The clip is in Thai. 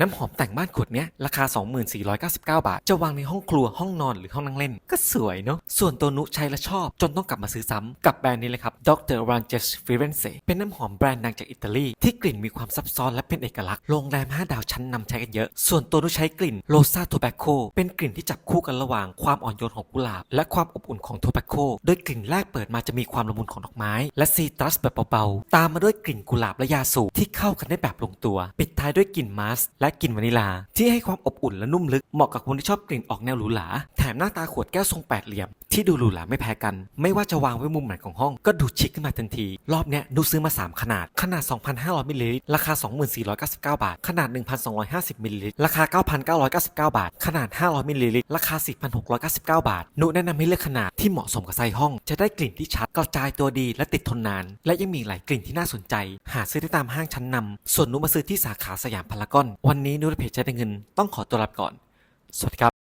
น้ำหอมแต่งบ้านขวดเนี้ยราคา 2499 บาท จะวางในห้องครัวห้องนอนหรือห้องนั่งเล่น ก็สวยเนาะส่วนตัวนุใช้และชอบ จนต้องกลับมาซื้อซ้ำกับแบรนด์นี้เลยครับ Dr. Ranges Firenze เป็นน้ำหอมแบรนด์ดังจากอิตาลี ที่กลิ่นมีความซับซ้อนและเป็นเอกลักษณ์โรงแรม 5 ดาวชั้นนำใช้กันเยอะ ส่วนตัวนุใช้กลิ่น Rosa Tobacco เป็นกลิ่นที่จับคู่กันระหว่างความอ่อนโยนของกุหลาบ และความอบอุ่นของ Tobacco โดยกลิ่นแรกเปิดมาจะมีความละมุนของดอกไม้ และซีตรัสแบบเบาๆตามมาด้วยกลิ่นกุหลาบและยาสูบที่เข้ากันได้แบบลงตัว ปิดท้ายด้วยกลิ่นมาสและกลิ่นวานิลา ที่ให้ความอบอุ่นและนุ่มลึกเหมาะกับคนที่ชอบกลิ่นออกแนวหรูหราแถมหน้าตาขวดแก้วทรงแปดเหลี่ยม ที่ดูหรูหราไม่แพ้กัน ไม่ว่าจะวางไว้มุมไหนของห้องก็ดูชิคขึ้นมาทันที รอบเนี้ยนุซื้อมา 3 ขนาด ขนาด 2,500มิลลิลิตรราคา 2499 บาท ขนาด 1,250มิลลิลิตรราคา 9,999 บาท ขนาด 500มิลลิลิตรราคา 4,699 บาท นุแนะนำให้เลือกขนาดที่เหมาะสมกับไซส์ห้อง จะได้กลิ่นที่ชัดกระจายตัวดีและติดทนนาน และยังมีหลายกลิ่นที่น่าสนใจ หาซื้อได้ตามห้างชั้นนำส่วนนุมาซื้อที่สาขาสยามพารากอน วันนี้นุและเพจใช้ได้เงิน ต้องขอตัวลาไปก่อน สวัสดีครับ